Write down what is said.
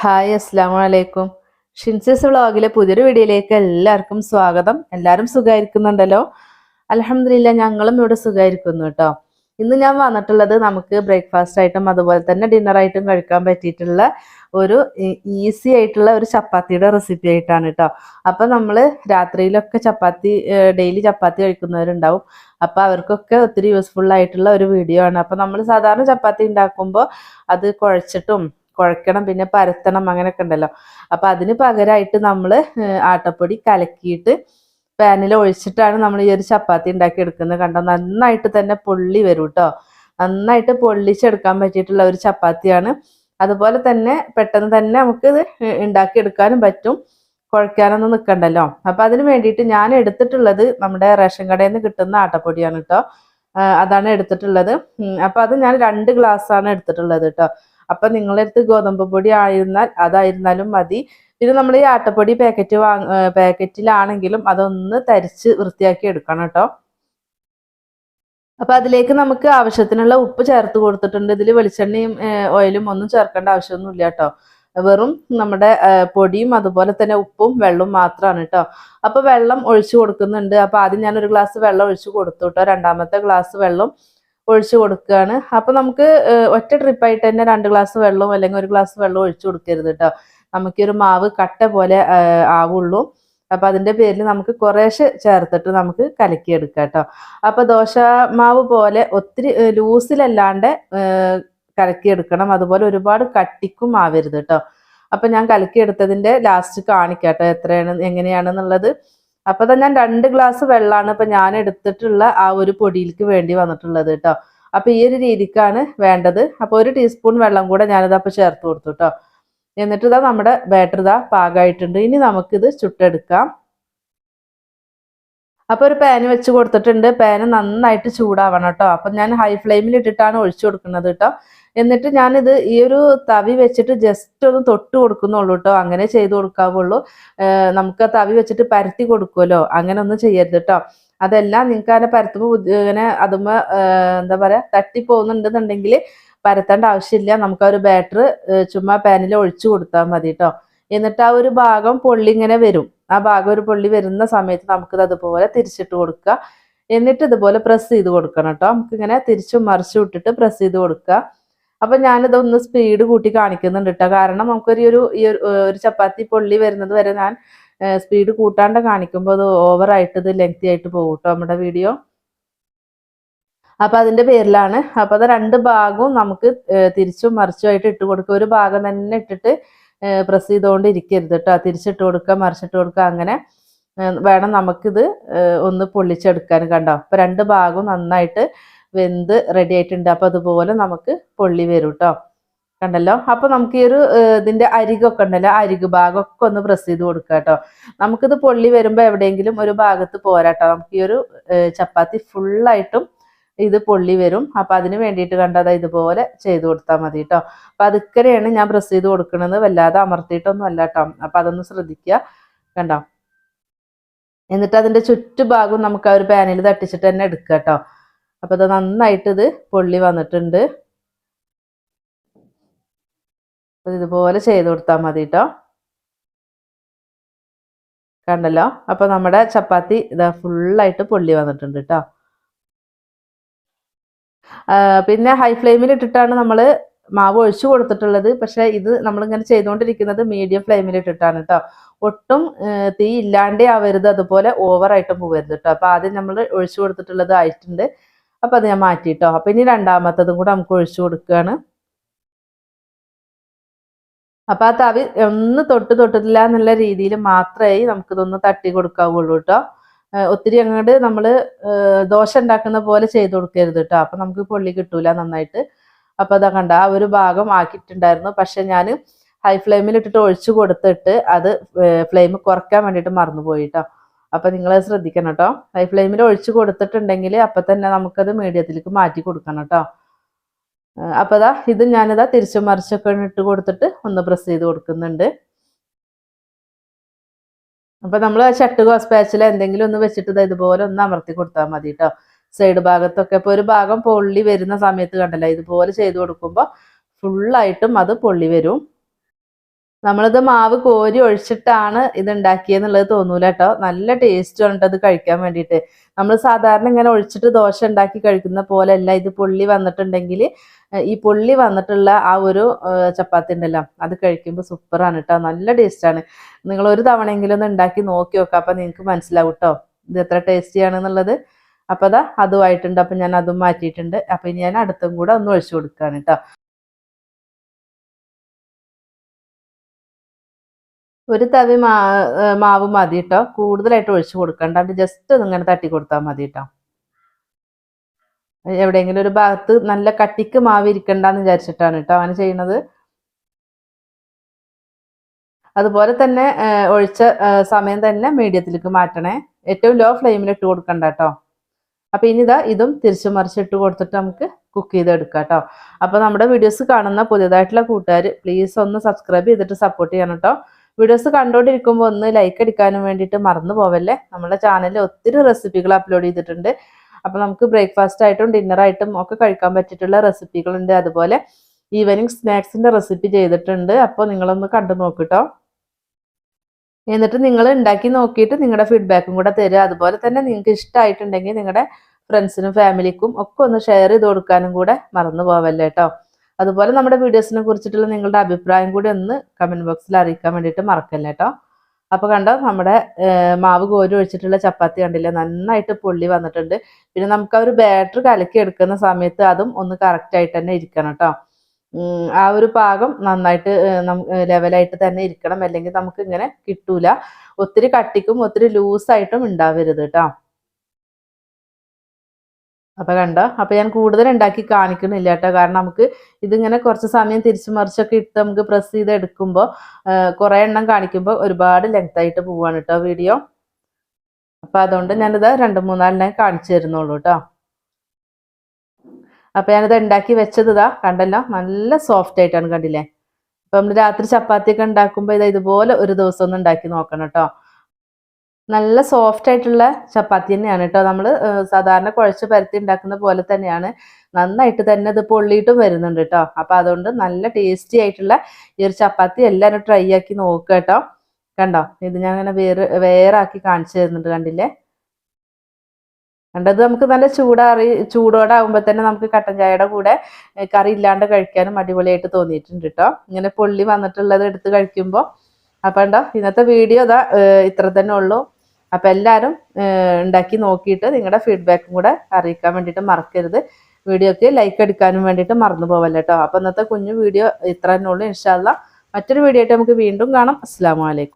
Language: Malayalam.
ഹായ് അസ്സാം വലൈക്കും ഷിൻസസ് വ്ളോഗിലെ പുതിയൊരു വീഡിയോയിലേക്ക് എല്ലാവർക്കും സ്വാഗതം. എല്ലാവരും സുഖമായിരിക്കുന്നുണ്ടല്ലോ അലഹമില്ല ഞങ്ങളും ഇവിടെ സുഖമായിരിക്കുന്നു കേട്ടോ. ഇന്ന് ഞാൻ വന്നിട്ടുള്ളത് നമുക്ക് ബ്രേക്ക്ഫാസ്റ്റ് ആയിട്ടും അതുപോലെ തന്നെ ഡിന്നർ ആയിട്ടും കഴിക്കാൻ പറ്റിയിട്ടുള്ള ഒരു ഈസി ആയിട്ടുള്ള ഒരു ചപ്പാത്തിയുടെ റെസിപ്പി ആയിട്ടാണ് കേട്ടോ. അപ്പൊ നമ്മൾ രാത്രിയിലൊക്കെ ചപ്പാത്തി ഡെയിലി ചപ്പാത്തി കഴിക്കുന്നവരുണ്ടാവും. അപ്പൊ അവർക്കൊക്കെ ഒത്തിരി യൂസ്ഫുൾ ആയിട്ടുള്ള ഒരു വീഡിയോ ആണ്. അപ്പൊ നമ്മൾ സാധാരണ ചപ്പാത്തി ഉണ്ടാക്കുമ്പോൾ അത് കുഴച്ചിട്ടും കുഴക്കണം പിന്നെ പരത്തണം അങ്ങനെയൊക്കെ ഉണ്ടല്ലോ. അപ്പം അതിന് പകരമായിട്ട് നമ്മൾ ആട്ടപ്പൊടി കലക്കിയിട്ട് പാനിൽ ഒഴിച്ചിട്ടാണ് നമ്മൾ ഈ ഒരു ചപ്പാത്തി ഉണ്ടാക്കി എടുക്കുന്നത് കണ്ടോ? നന്നായിട്ട് തന്നെ പൊള്ളി വരും കേട്ടോ നന്നായിട്ട് പൊള്ളിച്ചെടുക്കാൻ പറ്റിയിട്ടുള്ള ഒരു ചപ്പാത്തിയാണ്. അതുപോലെ തന്നെ പെട്ടെന്ന് തന്നെ നമുക്ക് ഇത് ഉണ്ടാക്കിയെടുക്കാനും പറ്റും. കുഴക്കാനൊന്നും നിൽക്കണ്ടല്ലോ അപ്പം അതിന് വേണ്ടിയിട്ട് ഞാൻ എടുത്തിട്ടുള്ളത് നമ്മുടെ റേഷൻ കടയിൽ നിന്ന് കിട്ടുന്ന ആട്ടപ്പൊടിയാണ് കേട്ടോ അതാണ് എടുത്തിട്ടുള്ളത്. അപ്പം അത് ഞാൻ രണ്ട് ഗ്ലാസ്സാണ് എടുത്തിട്ടുള്ളത് കേട്ടോ അപ്പൊ നിങ്ങളുടെ അടുത്ത് ഗോതമ്പ് പൊടി ആയിരുന്നാൽ അതായിരുന്നാലും മതി. പിന്നെ നമ്മൾ ഈ ആട്ടപ്പൊടി പാക്കറ്റ് വാങ്ങ പാക്കറ്റിലാണെങ്കിലും അതൊന്ന് തരിച്ച് വൃത്തിയാക്കി എടുക്കണം കേട്ടോ. അപ്പൊ അതിലേക്ക് നമുക്ക് ആവശ്യത്തിനുള്ള ഉപ്പ് ചേർത്ത് കൊടുത്തിട്ടുണ്ട്. ഇതിൽ വെളിച്ചെണ്ണയും ഓയിലും ഒന്നും ചേർക്കേണ്ട ആവശ്യമൊന്നുമില്ല കേട്ടോ. വെറും നമ്മുടെ പൊടിയും അതുപോലെ തന്നെ ഉപ്പും വെള്ളവും മാത്രമാണ് കേട്ടോ. അപ്പൊ വെള്ളം ഒഴിച്ചു കൊടുക്കുന്നുണ്ട്. അപ്പൊ ആദ്യം ഞാൻ ഒരു ഗ്ലാസ് വെള്ളം ഒഴിച്ചു കൊടുത്തു കേട്ടോ. രണ്ടാമത്തെ ഗ്ലാസ് വെള്ളം ഒഴിച്ചു കൊടുക്കുകയാണ് അപ്പൊ നമുക്ക് ഒറ്റ ട്രിപ്പായിട്ട് തന്നെ രണ്ട് ഗ്ലാസ് വെള്ളവും അല്ലെങ്കിൽ ഒരു ഗ്ലാസ് വെള്ളം ഒഴിച്ചു കൊടുക്കരുത് കേട്ടോ നമുക്കൊരു മാവ് കട്ട പോലെ ആവുള്ളൂ. അപ്പൊ അതിന്റെ പേരിൽ നമുക്ക് കുറേശ്ശെ ചേർത്തിട്ട് നമുക്ക് കലക്കിയെടുക്കാം കേട്ടോ അപ്പൊ ദോശ മാവ് പോലെ ഒത്തിരി ലൂസിലല്ലാണ്ട് കലക്കിയെടുക്കണം. അതുപോലെ ഒരുപാട് കട്ടിക്കും ആവരുത് കേട്ടോ അപ്പൊ ഞാൻ കലക്കിയെടുത്തതിന്റെ ലാസ്റ്റ് കാണിക്കാം കേട്ടോ എത്രയാണ് എങ്ങനെയാണെന്നുള്ളത്. അപ്പൊ തന്നെ ഞാൻ രണ്ട് ഗ്ലാസ് വെള്ളമാണ് ഇപ്പൊ ഞാൻ എടുത്തിട്ടുള്ള ആ ഒരു പൊടിയിലേക്ക് വേണ്ടി വന്നിട്ടുള്ളത് കേട്ടോ. അപ്പൊ ഈ ഒരു രീതിക്കാണ് വേണ്ടത്. അപ്പൊ ഒരു ടീസ്പൂൺ വെള്ളം കൂടെ ഞാനിത് അപ്പൊ ചേർത്ത് കൊടുത്തു കേട്ടോ. എന്നിട്ട് ഇതാ നമ്മുടെ ബാറ്റർ ഇതാ പാകമായിട്ടുണ്ട് ഇനി നമുക്കിത് ചുട്ടെടുക്കാം. അപ്പൊ ഒരു പാന് വെച്ച് കൊടുത്തിട്ടുണ്ട്. പാന് നന്നായിട്ട് ചൂടാവണം കേട്ടോ. അപ്പൊ ഞാൻ ഹൈ ഫ്ലെയിമിൽ ഇട്ടിട്ടാണ് ഒഴിച്ചു കൊടുക്കുന്നത് കേട്ടോ. എന്നിട്ട് ഞാനിത് ഈ ഒരു തവി വെച്ചിട്ട് ജസ്റ്റ് ഒന്ന് തൊട്ട് കൊടുക്കുന്നുള്ളൂ കേട്ടോ അങ്ങനെ ചെയ്ത് കൊടുക്കാവുള്ളൂ. നമുക്ക് ആ തവി വെച്ചിട്ട് പരത്തി കൊടുക്കുമല്ലോ അങ്ങനെ ഒന്നും ചെയ്യരുത് കേട്ടോ അതെല്ലാം നിങ്ങൾക്ക് അതിനെ പരത്തുമ്പോൾ ഇങ്ങനെ അതുമ്മ എന്താ പറയാ തട്ടി പോകുന്നുണ്ടെന്നുണ്ടെങ്കിൽ പരത്തേണ്ട ആവശ്യമില്ല. നമുക്ക് ആ ഒരു ബാറ്റർ ചുമ്മാ പാനിൽ ഒഴിച്ചു കൊടുത്താൽ മതി കേട്ടോ എന്നിട്ട് ആ ഒരു ഭാഗം പൊള്ളി ഇങ്ങനെ വരും. ആ ഭാഗം ഒരു പൊള്ളി വരുന്ന സമയത്ത് നമുക്കിത് അതുപോലെ തിരിച്ചിട്ട് കൊടുക്കുക. എന്നിട്ട് ഇതുപോലെ പ്രസ് ചെയ്ത് കൊടുക്കണം കേട്ടോ നമുക്കിങ്ങനെ തിരിച്ചും മറിച്ചു വിട്ടിട്ട് പ്രസ് ചെയ്ത് കൊടുക്കുക. അപ്പൊ ഞാനിതൊന്ന് സ്പീഡ് കൂട്ടി കാണിക്കുന്നുണ്ട് കേട്ടോ കാരണം നമുക്കൊരു ഒരു ഈ ഒരു ചപ്പാത്തി പൊള്ളി വരുന്നത് വരെ ഞാൻ സ്പീഡ് കൂട്ടാണ്ട് കാണിക്കുമ്പോൾ അത് ഓവറായിട്ട് ഇത് ലെങ്തി ആയിട്ട് പോകും കേട്ടോ നമ്മുടെ വീഡിയോ അപ്പൊ അതിന്റെ പേരിലാണ്. അപ്പൊ അത് രണ്ട് ഭാഗവും നമുക്ക് തിരിച്ചും മറിച്ചുമായിട്ട് ഇട്ട് കൊടുക്കുക. ഒരു ഭാഗം തന്നെ ഇട്ടിട്ട് പ്രസ് ചെയ്തുകൊണ്ട് ഇരിക്കരുത് കേട്ടോ തിരിച്ചിട്ട് കൊടുക്കുക മറിച്ചിട്ട് കൊടുക്കുക അങ്ങനെ വേണം നമുക്കിത് ഒന്ന് പൊള്ളിച്ചെടുക്കാൻ കണ്ടോ? അപ്പൊ രണ്ട് ഭാഗവും നന്നായിട്ട് വെന്ത് റെഡി ആയിട്ടുണ്ട്. അപ്പൊ അതുപോലെ നമുക്ക് പൊള്ളി വരും കേട്ടോ കണ്ടല്ലോ? അപ്പൊ നമുക്ക് ഈ ഒരു ഇതിന്റെ അരികൊക്കെ ഉണ്ടല്ലോ? അരിക് ഭാഗമൊക്കെ ഒന്ന് പ്രസ് ചെയ്ത് കൊടുക്കുക കേട്ടോ നമുക്കിത് പൊള്ളി വരുമ്പോൾ എവിടെയെങ്കിലും ഒരു ഭാഗത്ത് പോരാട്ടോ നമുക്ക് ഈ ഒരു ചപ്പാത്തി ഫുള്ളായിട്ടും ഇത് പൊള്ളി വരും. അപ്പൊ അതിന് വേണ്ടിയിട്ട് കണ്ടത് ഇതുപോലെ ചെയ്ത് കൊടുത്താൽ മതി കേട്ടോ അപ്പൊ അതുക്കരെയാണ് ഞാൻ പ്രസ് ചെയ്ത് കൊടുക്കുന്നത്. വല്ലാതെ അമർത്തിയിട്ടൊന്നും അല്ല കേട്ടോ അപ്പൊ അതൊന്ന് ശ്രദ്ധിക്കുക. കണ്ടോ? എന്നിട്ട് അതിന്റെ ചുറ്റുഭാഗം നമുക്ക് ആ ഒരു പാനിൽ തട്ടിച്ചിട്ട് തന്നെ എടുക്കുക കേട്ടോ അപ്പൊ ഇത് നന്നായിട്ട് ഇത് പൊള്ളി വന്നിട്ടുണ്ട്. ഇതുപോലെ ചെയ്ത് കൊടുത്താൽ മതി കേട്ടോ കണ്ടല്ലോ? അപ്പൊ നമ്മുടെ ചപ്പാത്തി ഇതാ ഫുള്ളായിട്ട് പൊള്ളി വന്നിട്ടുണ്ട് കേട്ടോ പിന്നെ ഹൈ ഫ്ലെയിമിൽ ഇട്ടിട്ടാണ് നമ്മൾ മാവ് ഒഴിച്ചു കൊടുത്തിട്ടുള്ളത്. പക്ഷെ ഇത് നമ്മളിങ്ങനെ ചെയ്തുകൊണ്ടിരിക്കുന്നത് മീഡിയം ഫ്ലെയിമിൽ ഇട്ടിട്ടാണ് കേട്ടോ ഒട്ടും തീ ഇല്ലാണ്ടേ ആവരുത്. അതുപോലെ ഓവറായിട്ടും പോകരുത് കേട്ടോ അപ്പൊ ആദ്യം നമ്മൾ ഒഴിച്ചു കൊടുത്തിട്ടുള്ളത് ആയിട്ടുണ്ട്. അപ്പൊ അത് ഞാൻ മാറ്റിയിട്ടോ അപ്പോൾ ഇനി രണ്ടാമത്തതും കൂടെ നമുക്ക് ഒഴിച്ചു കൊടുക്കുകയാണ് അപ്പം ആ തവി ഒന്ന് തൊട്ട് തൊട്ടില്ല എന്നുള്ള രീതിയിൽ മാത്രമേ നമുക്കിതൊന്ന് തട്ടി കൊടുക്കാവുള്ളൂ കേട്ടോ. ഒത്തിരി അങ്ങോട്ട് നമ്മൾ ദോശ ഉണ്ടാക്കുന്ന പോലെ ചെയ്ത് കൊടുക്കരുത് കേട്ടോ. അപ്പം നമുക്ക് പൊള്ളി കിട്ടൂല നന്നായിട്ട്. അപ്പോൾ അതാ കണ്ട ആ ഒരു ഭാഗം ആക്കിയിട്ടുണ്ടായിരുന്നു. പക്ഷെ ഞാൻ ഹൈ ഫ്ലെയിമിൽ ഇട്ടിട്ട് ഒഴിച്ചു കൊടുത്തിട്ട് അത് ഫ്ലെയിം കുറയ്ക്കാൻ വേണ്ടിയിട്ട് മറന്നുപോയി കേട്ടോ. അപ്പൊ നിങ്ങൾ ശ്രദ്ധിക്കണം കേട്ടോ. ഹൈ ഫ്ലെയിമിൽ ഒഴിച്ചു കൊടുത്തിട്ടുണ്ടെങ്കിൽ അപ്പൊ തന്നെ നമുക്കത് മീഡിയത്തിലേക്ക് മാറ്റി കൊടുക്കണം കേട്ടോ. അപ്പൊ ഇതാ ഇത് ഞാനിതാ തിരിച്ചു മറിച്ചൊക്കെ ഇട്ട് കൊടുത്തിട്ട് ഒന്ന് പ്രസ് ചെയ്ത് കൊടുക്കുന്നുണ്ട്. അപ്പൊ നമ്മൾ ചട്ടുകോ പാച്ചിൽ എന്തെങ്കിലും ഒന്ന് വെച്ചിട്ട് ഇതുപോലെ ഒന്ന് അമർത്തി കൊടുത്താൽ മതി കേട്ടോ. സൈഡ് ഭാഗത്തൊക്കെ ഇപ്പൊ ഒരു ഭാഗം പൊള്ളി വരുന്ന സമയത്ത് കണ്ടല്ലോ? ഇതുപോലെ ചെയ്ത് കൊടുക്കുമ്പോൾ ഫുള്ളായിട്ടും അത് പൊള്ളി വരും. നമ്മളിത് മാവ് കോരി ഒഴിച്ചിട്ടാണ് ഇത് ഉണ്ടാക്കിയെന്നുള്ളത് തോന്നൂല കേട്ടോ. നല്ല ടേസ്റ്റ് ആണ് അത് കഴിക്കാൻ വേണ്ടിയിട്ട്. നമ്മൾ സാധാരണ ഇങ്ങനെ ഒഴിച്ചിട്ട് ദോശ ഉണ്ടാക്കി കഴിക്കുന്ന പോലെയല്ല ഇത് പുള്ളി വന്നിട്ടുണ്ടെങ്കിൽ ഈ പുള്ളി വന്നിട്ടുള്ള ആ ഒരു ചപ്പാത്തി ഉണ്ടല്ലോ അത് കഴിക്കുമ്പോൾ സൂപ്പറാണ് കേട്ടോ. നല്ല ടേസ്റ്റാണ് നിങ്ങൾ ഒരു തവണയെങ്കിലും ഒന്ന് ഉണ്ടാക്കി നോക്കി നോക്കാം അപ്പം നിങ്ങൾക്ക് മനസ്സിലാവും കേട്ടോ. ഇത് എത്ര ടേസ്റ്റി ആണെന്നുള്ളത് അപ്പോൾ അതാ അതുമായിട്ടുണ്ട്. അപ്പം ഞാൻ അതും മാറ്റിയിട്ടുണ്ട്. അപ്പം ഇനി ഞാൻ അടുത്തും കൂടെ ഒന്ന് ഒഴിച്ചു കൊടുക്കുകയാണ് കേട്ടോ. ഒരു തവി മാ മാവ് മതി കേട്ടോ കൂടുതലായിട്ട് ഒഴിച്ചു കൊടുക്കണ്ടാണ്ട് ജസ്റ്റ് ഒന്നിങ്ങനെ തട്ടി കൊടുത്താൽ മതി കേട്ടോ എവിടെയെങ്കിലും ഒരു ഭാഗത്ത് നല്ല കട്ടിക്ക് മാവ് ഇരിക്കണ്ടെന്ന് വിചാരിച്ചിട്ടാണ് കേട്ടോ അങ്ങനെ ചെയ്യുന്നത് അതുപോലെ തന്നെ ഒഴിച്ച സമയം തന്നെ മീഡിയത്തിലേക്ക് മാറ്റണേ. ഏറ്റവും ലോ ഫ്ലെയിമിൽ ഇട്ട് കൊടുക്കണ്ട കേട്ടോ അപ്പൊ ഇനി ഇതാ ഇതും തിരിച്ചു മറിച്ചിട്ട് കൊടുത്തിട്ട് നമുക്ക് കുക്ക് ചെയ്തെടുക്കാം കേട്ടോ അപ്പൊ നമ്മുടെ വീഡിയോസ് കാണുന്ന പുതിയതായിട്ടുള്ള കൂട്ടുകാർ പ്ലീസ് ഒന്ന് സബ്സ്ക്രൈബ് ചെയ്തിട്ട് സപ്പോർട്ട് ചെയ്യണം കേട്ടോ വീഡിയോസ് കണ്ടുകൊണ്ടിരിക്കുമ്പോൾ ഒന്ന് ലൈക്ക് അടിക്കാനും വേണ്ടിയിട്ട് മറന്നു പോവല്ലേ? നമ്മുടെ ചാനലിൽ ഒത്തിരി റെസിപ്പികൾ അപ്ലോഡ് ചെയ്തിട്ടുണ്ട്. അപ്പോൾ നമുക്ക് ബ്രേക്ക്ഫാസ്റ്റ് ആയിട്ടും ഡിന്നറായിട്ടും ഒക്കെ കഴിക്കാൻ പറ്റിയിട്ടുള്ള റെസിപ്പികളുണ്ട് അതുപോലെ ഈവനിങ് സ്നാക്സിന്റെ റെസിപ്പി ചെയ്തിട്ടുണ്ട്. അപ്പോൾ നിങ്ങളൊന്ന് കണ്ടു നോക്കിട്ടോ. എന്നിട്ട് നിങ്ങൾ ഉണ്ടാക്കി നോക്കിയിട്ട് നിങ്ങളുടെ ഫീഡ്ബാക്കും കൂടെ തരിക. അതുപോലെ തന്നെ നിങ്ങൾക്ക് ഇഷ്ടമായിട്ടുണ്ടെങ്കിൽ നിങ്ങളുടെ ഫ്രണ്ട്സിനും ഫാമിലിക്കും ഒക്കെ ഒന്ന് ഷെയർ ചെയ്ത് കൊടുക്കാനും കൂടെ മറന്നു പോവല്ലേ കേട്ടോ അതുപോലെ നമ്മുടെ വീഡിയോസിനെ കുറിച്ചിട്ടുള്ള നിങ്ങളുടെ അഭിപ്രായം കൂടി ഒന്ന് കമന്റ് ബോക്സിൽ അറിയിക്കാൻ വേണ്ടിയിട്ട് മറക്കല്ലേ കേട്ടോ അപ്പോൾ കണ്ടോ നമ്മുടെ മാവ് കോരി ഒഴിച്ചിട്ടുള്ള ചപ്പാത്തി കണ്ടില്ലേ? നന്നായിട്ട് പൊള്ളി വന്നിട്ടുണ്ട്. പിന്നെ നമുക്ക് ആ ഒരു ബാറ്റർ കലക്കി എടുക്കുന്ന സമയത്ത് അതും ഒന്ന് കറക്റ്റായിട്ട് തന്നെ ഇരിക്കണം കേട്ടോ ആ ഒരു പാകം നന്നായിട്ട് ലെവലായിട്ട് തന്നെ ഇരിക്കണം. അല്ലെങ്കിൽ നമുക്ക് ഇങ്ങനെ കിട്ടൂല. ഒത്തിരി കട്ടിക്കും ഒത്തിരി ലൂസായിട്ടും ഉണ്ടാവരുത് കേട്ടോ അപ്പൊ കണ്ടോ? അപ്പൊ ഞാൻ കൂടുതൽ ഉണ്ടാക്കി കാണിക്കുന്നില്ല കേട്ടോ. കാരണം നമുക്ക് ഇതിങ്ങനെ കുറച്ച് സമയം തിരിച്ചു മറിച്ചൊക്കെ ഇട്ട് നമുക്ക് പ്രസ് ചെയ്ത് എടുക്കുമ്പോൾ കുറെ എണ്ണം കാണിക്കുമ്പോൾ ഒരുപാട് ലെങ്ത് ആയിട്ട് പോവാണ് കേട്ടോ വീഡിയോ അപ്പൊ അതുകൊണ്ട് ഞാനിത് രണ്ട് മൂന്നാലെണ്ണം കാണിച്ചു തരുന്നുള്ളൂ കേട്ടോ. അപ്പൊ ഞാനിത് ഉണ്ടാക്കി വെച്ചത് ഇതാ കണ്ടല്ലോ? നല്ല സോഫ്റ്റ് ആയിട്ടാണ് കണ്ടില്ലേ? അപ്പൊ നമ്മൾ രാത്രി ചപ്പാത്തി ഒക്കെ ഉണ്ടാക്കുമ്പോൾ ഇത് ഇതുപോലെ ഒരു ദിവസം ഒന്ന് ഉണ്ടാക്കി നോക്കണം കേട്ടോ. നല്ല സോഫ്റ്റ് ആയിട്ടുള്ള ചപ്പാത്തി തന്നെയാണ് കേട്ടോ. നമ്മൾ സാധാരണ കുഴച്ച് പരത്തി ഉണ്ടാക്കുന്ന പോലെ തന്നെയാണ്. നന്നായിട്ട് തന്നെ ഇത് പൊള്ളിയിട്ടും വരുന്നുണ്ട് കേട്ടോ. അപ്പൊ അതുകൊണ്ട് നല്ല ടേസ്റ്റി ആയിട്ടുള്ള ഈ ഒരു ചപ്പാത്തി എല്ലാവരും ട്രൈ ആക്കി നോക്കുക കേട്ടോ. കണ്ടോ? ഇത് ഞാൻ അങ്ങനെ വേറെ വേറാക്കി കാണിച്ചു തരുന്നുണ്ട് കണ്ടില്ലേ? കണ്ടത് നമുക്ക് നല്ല ചൂടാറി ചൂടോടെ ആകുമ്പോൾ തന്നെ നമുക്ക് കട്ടൻ ചായയുടെ കൂടെ കറി ഇല്ലാണ്ട് കഴിക്കാനും അടിപൊളിയായിട്ട് തോന്നിയിട്ടുണ്ട് കേട്ടോ. ഇങ്ങനെ പൊള്ളി വന്നിട്ടുള്ളത് എടുത്ത് കഴിക്കുമ്പോൾ അപ്പം ഉണ്ടോ ഇന്നത്തെ വീഡിയോ ഇതാ ഇത്ര തന്നെ ഉള്ളൂ. അപ്പം എല്ലാവരും ഉണ്ടാക്കി നോക്കിയിട്ട് നിങ്ങളുടെ ഫീഡ്ബാക്കും കൂടെ അറിയിക്കാൻ വേണ്ടിയിട്ട് മറക്കരുത്. വീഡിയോക്ക് ലൈക്ക് എടുക്കാനും വേണ്ടിയിട്ട് മറന്നു പോവല്ലോ കേട്ടോ അപ്പം ഇന്നത്തെ കുഞ്ഞു വീഡിയോ ഇത്ര തന്നെ ഉള്ളൂ ഇൻഷാല്ല മറ്റൊരു വീഡിയോ ആയിട്ട് നമുക്ക് വീണ്ടും കാണാം. അസ്സാം വലൈക്കും